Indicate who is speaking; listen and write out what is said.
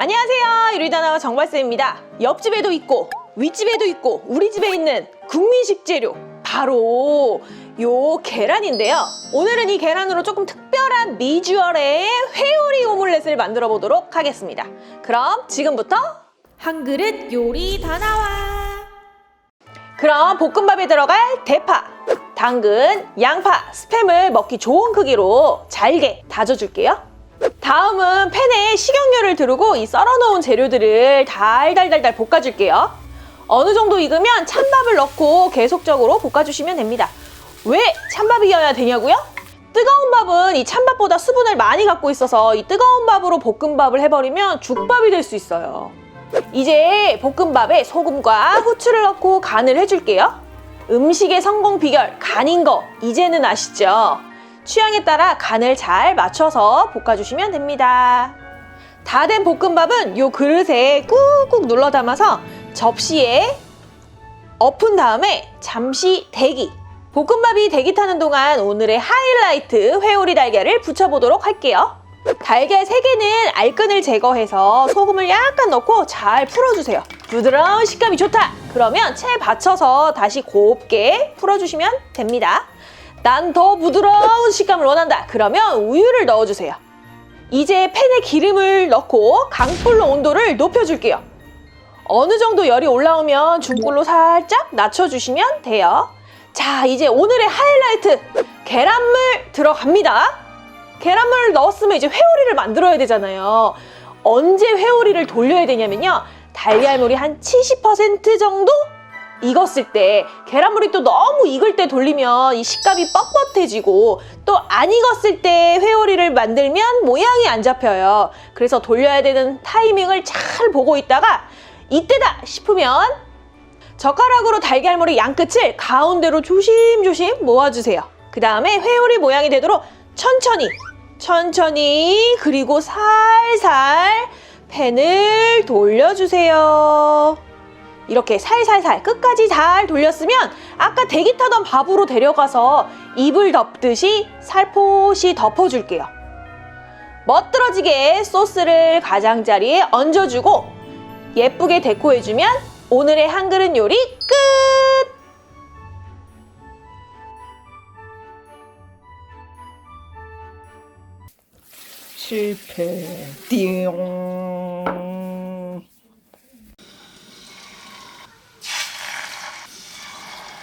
Speaker 1: 안녕하세요. 유리다나와 정발쌤입니다. 옆집에도 있고 윗집에도 있고 우리 집에 있는 국민 식재료 바로 요 계란인데요. 오늘은 이 계란으로 조금 특별한 비주얼의 회오리 오믈렛을 만들어 보도록 하겠습니다. 그럼 지금부터 한 그릇 요리 다 나와. 그럼 볶음밥에 들어갈 대파, 당근, 양파, 스팸을 먹기 좋은 크기로 잘게 다져줄게요. 다음은 팬에 식용유를 두르고 이 썰어놓은 재료들을 달달달달 볶아줄게요. 어느 정도 익으면 찬밥을 넣고 계속적으로 볶아주시면 됩니다. 왜 찬밥이어야 되냐고요? 뜨거운 밥은 이 찬밥보다 수분을 많이 갖고 있어서 이 뜨거운 밥으로 볶음밥을 해버리면 죽밥이 될 수 있어요. 이제 볶음밥에 소금과 후추를 넣고 간을 해줄게요. 음식의 성공 비결, 간인 거 이제는 아시죠? 취향에 따라 간을 잘 맞춰서 볶아주시면 됩니다. 다 된 볶음밥은 요 그릇에 꾹꾹 눌러 담아서 접시에 엎은 다음에 잠시 대기. 볶음밥이 대기 타는 동안 오늘의 하이라이트 회오리 달걀을 부쳐보도록 할게요. 달걀 3개는 알끈을 제거해서 소금을 약간 넣고 잘 풀어주세요. 부드러운 식감이 좋다! 그러면 채 받쳐서 다시 곱게 풀어주시면 됩니다. 난 더 부드러운 식감을 원한다. 그러면 우유를 넣어주세요. 이제 팬에 기름을 넣고 강불로 온도를 높여줄게요. 어느 정도 열이 올라오면 중불로 살짝 낮춰주시면 돼요. 자, 이제 오늘의 하이라이트 계란물 들어갑니다. 계란물을 넣었으면 이제 회오리를 만들어야 되잖아요. 언제 회오리를 돌려야 되냐면요. 달걀물이 한 70% 정도 익었을 때 계란물이 또 너무 익을 때 돌리면 이 식감이 뻣뻣해지고 또 안 익었을 때 회오리를 만들면 모양이 안 잡혀요. 그래서 돌려야 되는 타이밍을 잘 보고 있다가 이때다 싶으면 젓가락으로 달걀물의 양끝을 가운데로 조심조심 모아주세요. 그 다음에 회오리 모양이 되도록 천천히, 천천히, 그리고 살살 팬을 돌려주세요. 이렇게 살살살 끝까지 잘 돌렸으면 아까 대기 타던 밥으로 데려가서 이불 덮듯이 살포시 덮어줄게요. 멋들어지게 소스를 가장자리에 얹어주고 예쁘게 데코해주면 오늘의 한 그릇 요리 끝!
Speaker 2: 실패. 띠용.